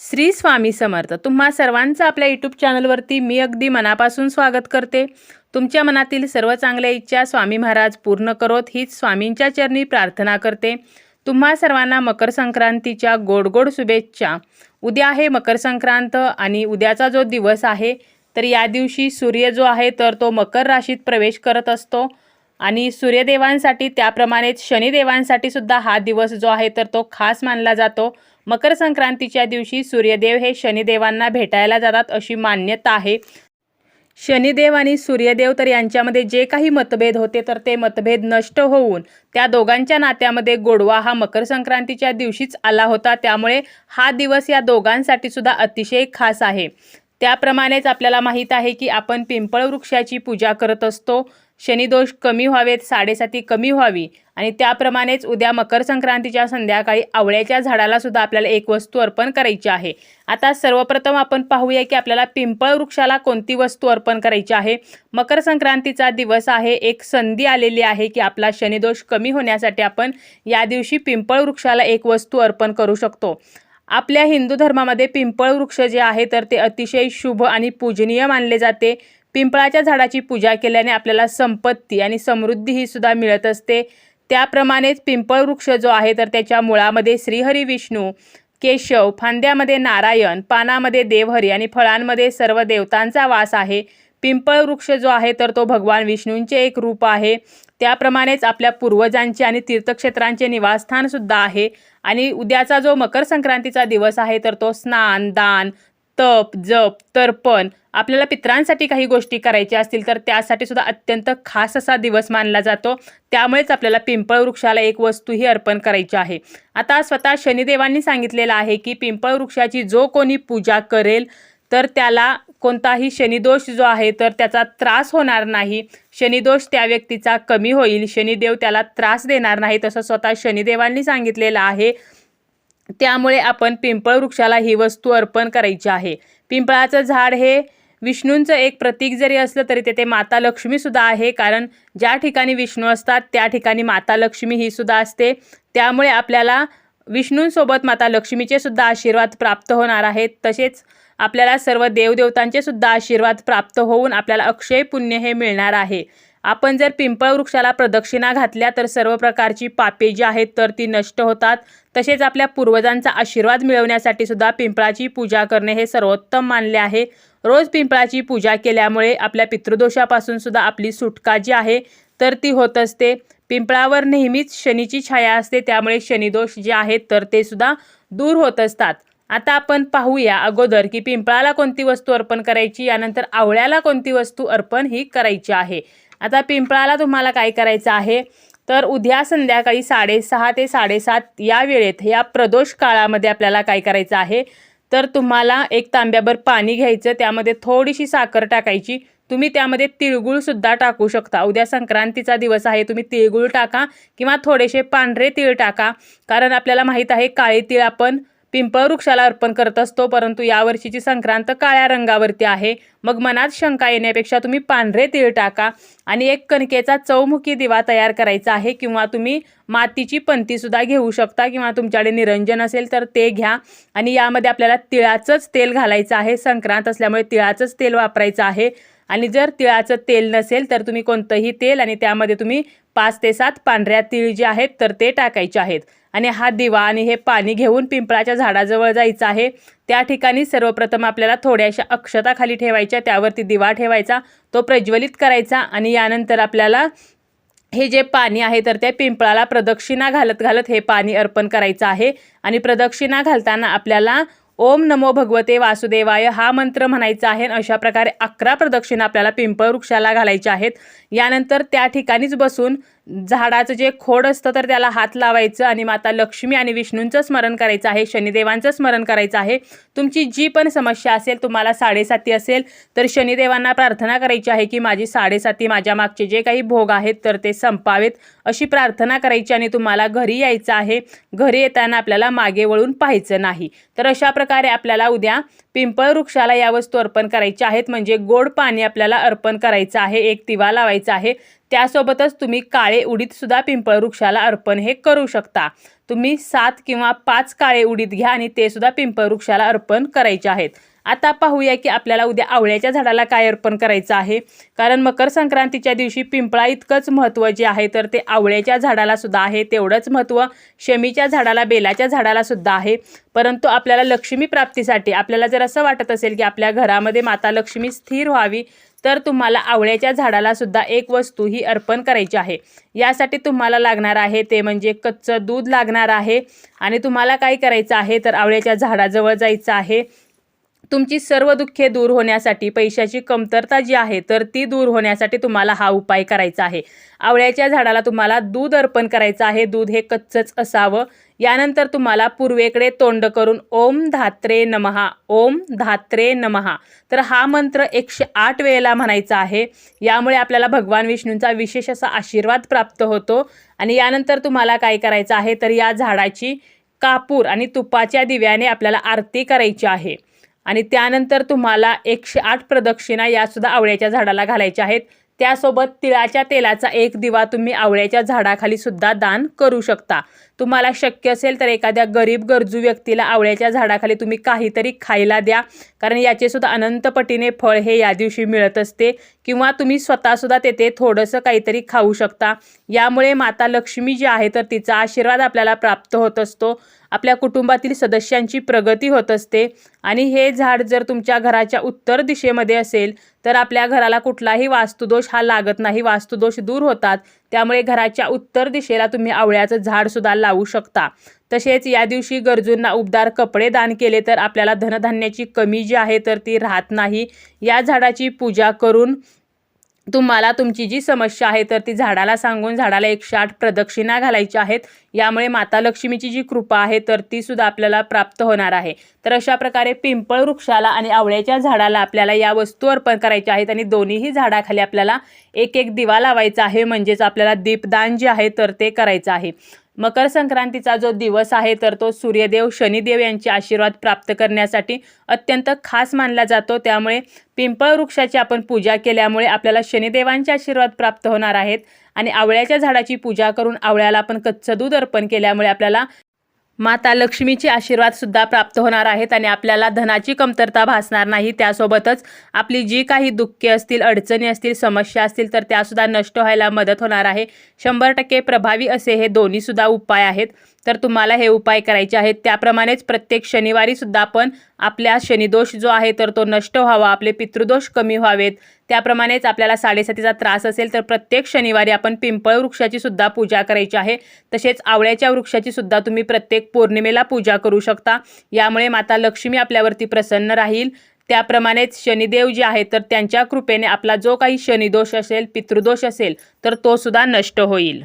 श्री स्वामी समर्थ. तुम्हा सर्वांचं आपल्या यूट्यूब चॅनलवरती मी अगदी मनापासून स्वागत करते. तुमच्या मनातील सर्व चांगल्या इच्छा स्वामी महाराज पूर्ण करोत हीच स्वामींच्या चरणी प्रार्थना करते. तुम्हा सर्वांना मकर संक्रांतीच्या गोड गोड शुभेच्छा. उद्या आहे मकर संक्रांत आणि उद्याचा जो दिवस आहे तर या दिवशी सूर्य जो आहे तर तो मकर राशीत प्रवेश करत असतो. आणि सूर्यदेवांसाठी त्याप्रमाणेच शनिदेवांसाठी सुद्धा हा दिवस जो आहे तर तो खास मानला जातो. मकर संक्रांतीच्या दिवशी सूर्यदेव हे शनिदेवांना भेटायला जातात अशी मान्यता आहे. शनिदेव आणि सूर्यदेव तर यांच्यामध्ये जे काही मतभेद होते तर ते मतभेद नष्ट होऊन त्या दोघांच्या नात्यामध्ये गोडवा हा मकर संक्रांतीच्या दिवशीच आला होता. त्यामुळे हा दिवस या दोघांसाठी सुद्धा अतिशय खास आहे. त्याप्रमाणेच आपल्याला माहीत आहे की आपण पिंपळ वृक्षाची पूजा करत असतो. शनिदोष कमी व्हावेत साडेसाती कमी व्हावी. आणि त्याप्रमाणेच उद्या मकर संक्रांतीच्या संध्याकाळी आवळ्याच्या झाडाला सुद्धा आपल्याला एक वस्तू अर्पण करायची आहे. आता सर्वप्रथम आपण पाहूया की आपल्याला पिंपळ वृक्षाला कोणती वस्तू अर्पण करायची आहे? मकर संक्रांतीचा दिवस आहे एक संधी आलेली आहे की आपला शनिदोष कमी होण्यासाठी आपण या दिवशी पिंपळ वृक्षाला एक वस्तू अर्पण करू शकतो. आपल्या हिंदू धर्मामध्ये पिंपळ वृक्ष जे आहे तर ते अतिशय शुभ आणि पूजनीय मानले जाते. पिंपळाच्या झाडाची पूजा केल्याने आपल्याला संपत्ती आणि समृद्धी ही सुद्धा मिळत असते. त्याप्रमाणेच पिंपळ वृक्ष जो आहे तर त्याच्या मुळामध्ये श्रीहरी विष्णू केशव फांद्यामध्ये नारायण पानामध्ये देवहरी आणि फळांमध्ये सर्व देवतांचा वास आहे. पिंपळ वृक्ष जो आहे तर तो भगवान विष्णूंचे एक रूप आहे. त्याप्रमाणेच आपल्या पूर्वजांचे आणि तीर्थक्षेत्रांचे निवासस्थानसुद्धा आहे. आणि उद्याचा जो मकर संक्रांतीचा दिवस आहे तर तो स्नान दान तप जप तर्पण आपल्याला पित्रांसाठी काही गोष्टी करायच्या असतील तर त्यासाठी सुद्धा अत्यंत खास असा दिवस मानला जातो. त्यामुळेच आपल्याला पिंपळ वृक्षाला एक वस्तू ही अर्पण करायची आहे. आता स्वतः शनिदेवांनी सांगितलेलं आहे की पिंपळ वृक्षाची जो कोणी पूजा करेल तर त्याला कोणताही शनिदोष जो आहे तर त्याचा त्रास होणार नाही. शनिदोष त्या व्यक्तीचा कमी होईल. शनिदेव त्याला त्रास देणार नाही तसं स्वतः शनिदेवांनी सांगितलेलं आहे. त्यामुळे आपण पिंपळ वृक्षाला ही वस्तू अर्पण करायची आहे. पिंपळाचं झाड हे विष्णूंचं एक प्रतीक जरी असलं तरी तेथे माता लक्ष्मीसुद्धा आहे. कारण ज्या ठिकाणी विष्णू असतात त्या ठिकाणी माता लक्ष्मी ही सुद्धा असते. त्यामुळे आपल्याला विष्णूंसोबत माता लक्ष्मीचे सुद्धा आशीर्वाद प्राप्त होणार आहेत. तसेच आपल्याला सर्व देवदेवतांचे सुद्धा आशीर्वाद प्राप्त होऊन आपल्याला अक्षय पुण्य हे मिळणार आहे. आपण जर पिंपळ वृक्षाला प्रदक्षिणा घातल्या तर सर्व प्रकारची पापे जी आहेत तर ती नष्ट होतात. तसेच आपल्या पूर्वजांचा आशीर्वाद मिळवण्यासाठी सुद्धा पिंपळाची पूजा करणे हे सर्वोत्तम मानले आहे. रोज पिंपळाची पूजा केल्यामुळे आपल्या पितृदोषापासून सुद्धा आपली सुटका जी आहे तर ती होत असते. पिंपळावर नेहमीच शनीची छाया असते त्यामुळे शनिदोष जे आहेत तर ते सुद्धा दूर होत असतात. आता आपण पाहूया अगोदर की पिंपळाला कोणती वस्तू अर्पण करायची यानंतर आवळ्याला कोणती वस्तू अर्पण ही करायची आहे. आता पिंपळाला तुम्हाला काय करायचं आहे? तर उद्या संध्याकाळी साडेसहा ते साडेसात या वेळेत या प्रदोष काळामध्ये आपल्याला काय करायचं आहे? तर तुम्हाला एक तांब्याभर पाणी घ्यायचं त्यामध्ये थोडीशी साखर टाकायची. तुम्ही त्यामध्ये तिळगुळसुद्धा टाकू शकता. उद्या संक्रांतीचा दिवस आहे तुम्ही तिळगुळ टाका किंवा थोडेसे पांढरे तीळ टाका. कारण आपल्याला माहीत आहे काळे तीळ आपण पिंपळ वृक्षाला अर्पण करत असतो परंतु यावर्षीची संक्रांत काळ्या रंगावरती आहे. मग मनात शंका येण्यापेक्षा तुम्ही पांढरे तीळ टाका आणि एक कणकेचा चौमुखी दिवा तयार करायचा आहे किंवा तुम्ही मातीची पंतीसुद्धा घेऊ शकता किंवा तुमच्याकडे निरंजन असेल तर ते घ्या. आणि यामध्ये आपल्याला तिळाचंच तेल घालायचं आहे. संक्रांत असल्यामुळे तिळाचंच तेल वापरायचं आहे. आणि जर तिळाचं तेल नसेल तर तुम्ही कोणतंही तेल आणि त्यामध्ये तुम्ही पाच ते सात पांढऱ्या तीळ जे आहेत तर ते टाकायचे आहेत. आणि हा दिवा आणि हे पाणी घेऊन पिंपळाच्या झाडाजवळ जायचं आहे. त्या ठिकाणी सर्वप्रथम आपल्याला थोड्याशा अक्षता खाली ठेवायच्या त्यावरती दिवा ठेवायचा तो प्रज्वलित करायचा आणि यानंतर आपल्याला हे जे पाणी आहे तर त्या पिंपळाला प्रदक्षिणा घालत घालत हे पाणी अर्पण करायचं आहे. आणि प्रदक्षिणा घालताना आपल्याला ओम नमो भगवते वासुदेवाय हा मंत्र म्हणायचा आहे अशा प्रकारे अकरा प्रदक्षिणा आपल्याला पिंपळ वृक्षाला घालायच्या आहेत. यानंतर त्या ठिकाणीच बसून झाडाचं जे खोड असतं तर त्याला हात लावायचं आणि माता लक्ष्मी आणि विष्णूंचं स्मरण करायचं आहे शनिदेवांचं स्मरण करायचं आहे. तुमची जी पण समस्या असेल तुम्हाला साडेसाती असेल तर शनिदेवांना प्रार्थना करायची आहे की माझी साडेसाती माझ्या मागचे जे काही भोग आहेत तर ते संपावेत. अशी प्रार्थना करायची आणि तुम्हाला घरी यायचं आहे. घरी येताना आपल्याला मागे वळून पाहायचं नाही. तर अशा प्रकारे आपल्याला उद्या पिंपळ वृक्षाला या वस्तू अर्पण करायच्या आहेत. म्हणजे गोड पाणी आपल्याला अर्पण करायचं आहे. एक दिवा लावायचा आहे. त्यासोबतच तुम्ही काळे उडीद सुद्धा पिंपळ वृक्षाला अर्पण हे करू शकता. तुम्ही सात किंवा पाच काळे उडीद घ्या आणि ते सुद्धा पिंपळ वृक्षाला अर्पण करायचे आहेत. आता पाहूया की आपल्याला उद्या आवळ्याच्या झाडाला काय अर्पण करायचं आहे. कारण मकर संक्रांतीच्या दिवशी पिंपळा इतकंच महत्त्व जे आहे तर ते आवळ्याच्या झाडाला सुद्धा आहे तेवढंच महत्त्व शमीच्या झाडाला बेलाच्या झाडाला सुद्धा आहे. परंतु आपल्याला लक्ष्मी प्राप्तीसाठी आपल्याला जर असं वाटत असेल की आपल्या घरामध्ये माता लक्ष्मी स्थिर व्हावी तर तुम्हाला आवळ्याच्या झाडाला सुद्धा एक वस्तू ही अर्पण करायची आहे. यासाठी तुम्हाला लागणार आहे ते म्हणजे कच्चं दूध लागणार आहे. आणि तुम्हाला काय करायचं आहे? तर आवळ्याच्या झाडाजवळ जायचं आहे. तुमची सर्व दुःखे दूर होण्यासाठी पैशाची कमतरता जी आहे तर ती दूर होण्यासाठी तुम्हाला हा उपाय करायचा आहे. आवळ्याच्या झाडाला तुम्हाला दूध अर्पण करायचं आहे. दूध हे कच्चच असावं. यानंतर तुम्हाला पूर्वेकडे तोंड करून ओम धात्रे नमहा ओम धात्रे नमहा तर हा मंत्र एकशे आठ वेळेला म्हणायचा आहे. यामुळे आपल्याला भगवान विष्णूंचा विशेष असा आशीर्वाद प्राप्त होतो. आणि यानंतर तुम्हाला काय करायचं आहे? तर या झाडाची कापूर आणि तुपाच्या दिव्याने आपल्याला आरती करायची आहे. आणि त्यानंतर तुम्हाला एकशे आठ प्रदक्षिणा यासुद्धा आवळ्याच्या झाडाला घालायच्या आहेत. त्यासोबत तिळाच्या तेलाचा एक दिवा तुम्ही आवळ्याच्या झाडाखाली सुद्धा दान करू शकता. तुम्हाला शक्य असेल तर एखाद्या गरीब गरजू व्यक्तीला आवळ्याच्या झाडाखाली तुम्ही काहीतरी खायला द्या. कारण याचे सुद्धा अनंतपटीने फळ हे या दिवशी मिळत असते. किंवा तुम्ही स्वतःसुद्धा तेथे थोडंसं काहीतरी खाऊ शकता. यामुळे माता लक्ष्मी जी आहे तर तिचा आशीर्वाद आपल्याला प्राप्त होत असतो. आपल्या कुटुंबातील सदस्यांची प्रगती होत असते. आणि हे झाड जर तुमच्या घराच्या उत्तर दिशेमध्ये असेल तर आपल्या घराला कुठलाही वास्तुदोष हा लागत नाही. वास्तुदोष दूर होतात. त्यामुळे घराच्या उत्तर दिशेला तुम्ही आवळ्याचं झाडसुद्धा लावू शकता. तसेच या दिवशी गरजूंना उबदार कपडे दान केले तर आपल्याला धनधान्याची कमी जी आहे तर ती राहत नाही. या झाडाची पूजा करून तुम्हाला तुमची जी समस्या आहे तर ती झाडाला सांगून झाडाला एकशे आठ प्रदक्षिणा घालायच्या आहेत. यामुळे माता लक्ष्मीची जी कृपा आहे तर ती सुद्धा आपल्याला प्राप्त होणार आहे. तर अशा प्रकारे पिंपळ वृक्षाला आणि आवळ्याच्या झाडाला आपल्याला या वस्तू अर्पण करायच्या आहेत आणि दोन्हीही झाडाखाली आपल्याला एक एक दिवा लावायचा आहे. म्हणजेच आपल्याला दीपदान जे आहे तर ते करायचं आहे. मकर संक्रांतीचा जो दिवस आहे तर तो सूर्यदेव शनिदेव यांचे आशीर्वाद प्राप्त करण्यासाठी अत्यंत खास मानला जातो. त्यामुळे पिंपळ वृक्षाची आपण पूजा केल्यामुळे आपल्याला शनिदेवांचे आशीर्वाद प्राप्त होणार आहेत. आणि आवळ्याच्या झाडाची पूजा करून आवळ्याला आपण कच्चं दूध अर्पण केल्यामुळे आपल्याला माता लक्ष्मीचे आशीर्वाद सुद्धा प्राप्त होणार आहेत आणि आपल्याला धनाची कमतरता भासणार नाही. त्यासोबतच आपली जी काही दुःखे असतील अडचणी असतील समस्या असतील तर त्यासुद्धा नष्ट व्हायला मदत होणार आहे. शंभर टक्के प्रभावी असे हे दोन्हीसुद्धा उपाय आहेत. तर तुम्हाला हे उपाय करायचे आहेत. त्याप्रमाणेच प्रत्येक शनिवारी सुद्धा आपण आपल्या शनिदोष जो आहे तर तो नष्ट व्हावा. आपले पितृदोष कमी व्हावेत. त्याप्रमाणेच आपल्याला साडेसातीचा त्रास असेल तर प्रत्येक शनिवारी आपण पिंपळ वृक्षाची सुद्धा पूजा करायची आहे. तसेच आवळ्याच्या वृक्षाची सुद्धा तुम्ही प्रत्येक पौर्णिमेला पूजा करू शकता. यामुळे माता लक्ष्मी आपल्यावरती प्रसन्न राहील. त्याप्रमाणेच शनिदेव जे आहे तर त्यांच्या कृपेने आपला जो काही शनिदोष असेल पितृदोष असेल तर तो सुद्धा नष्ट होईल.